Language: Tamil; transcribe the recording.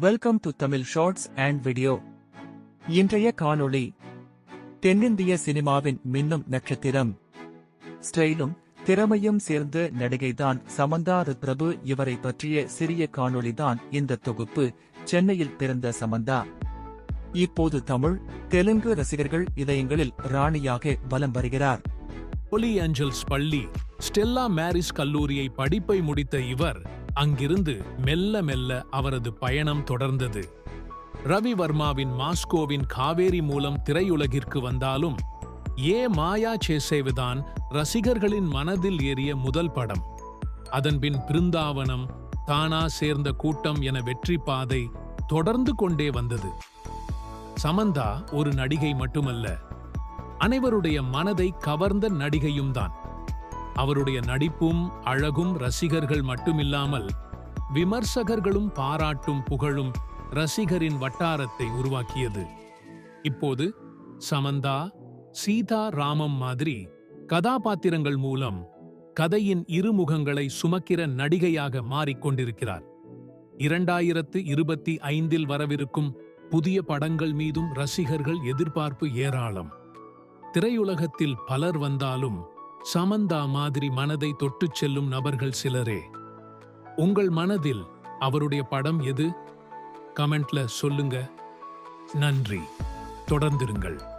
Welcome to Tamil shorts and video இன்றைய காணொளி தென்னிந்திய சினிமாவின் மின்னும் நட்சத்திரம். ஸ்டைலும் திறமையும் சேர்ந்த நடிகைதான் சமந்தா பிரபு இவரை பற்றிய சிறிய காணொளிதான் இந்த தொகுப்பு. சென்னையில் பிறந்த சமந்தா. இப்போது தமிழ் தெலுங்கு ரசிகர்கள் இதயங்களில் ராணியாக வலம் வருகிறார். ஒலி ஏஞ்சல்ஸ் பள்ளி ஸ்டெல்லா மேரிஸ் கல்லூரியை படிப்பை முடித்த இவர் அங்கிருந்து மெல்ல மெல்ல அவரது பயணம் தொடர்ந்தது. ரவி வர்மாவின் மாஸ்கோவின் காவேரி மூலம் திரையுலகிற்கு வந்தாலும் ஏ மாயா சேசேவுதான் ரசிகர்களின் மனதில் ஏறிய முதல் படம். அதன்பின் பிருந்தாவனம் தானா சேர்ந்த கூட்டம் என வெற்றி பாதை தொடர்ந்து கொண்டே வந்தது. சமந்தா ஒரு நடிகை மட்டுமல்ல அனைவருடைய மனதை கவர்ந்த நடிகையும் தான் அவருடைய நடிப்பும் அழகும் ரசிகர்கள் மட்டுமில்லாமல் விமர்சகர்களும் பாராட்டும் புகழும் ரசிகரின் வட்டாரத்தை உருவாக்கியது. இப்போது சமந்தா சீதா ராமம் மாதிரி கதாபாத்திரங்கள் மூலம் கதையின் இருமுகங்களை சுமக்கிற நடிகையாக மாறிக்கொண்டிருக்கிறார். இரண்டாயிரத்து இருபத்தி ஐந்தில் வரவிருக்கும் புதிய படங்கள் மீதும் ரசிகர்கள் எதிர்பார்ப்பு ஏராளம். திரையுலகத்தில் பலர் வந்தாலும் சமந்தா மாதிரி மனதை தொட்டுச் செல்லும் நபர்கள் சிலரே. உங்கள் மனதில் அவருடைய படம் எது? கமெண்ட்ல சொல்லுங்க. நன்றி. தொடர்ந்திருங்கள்.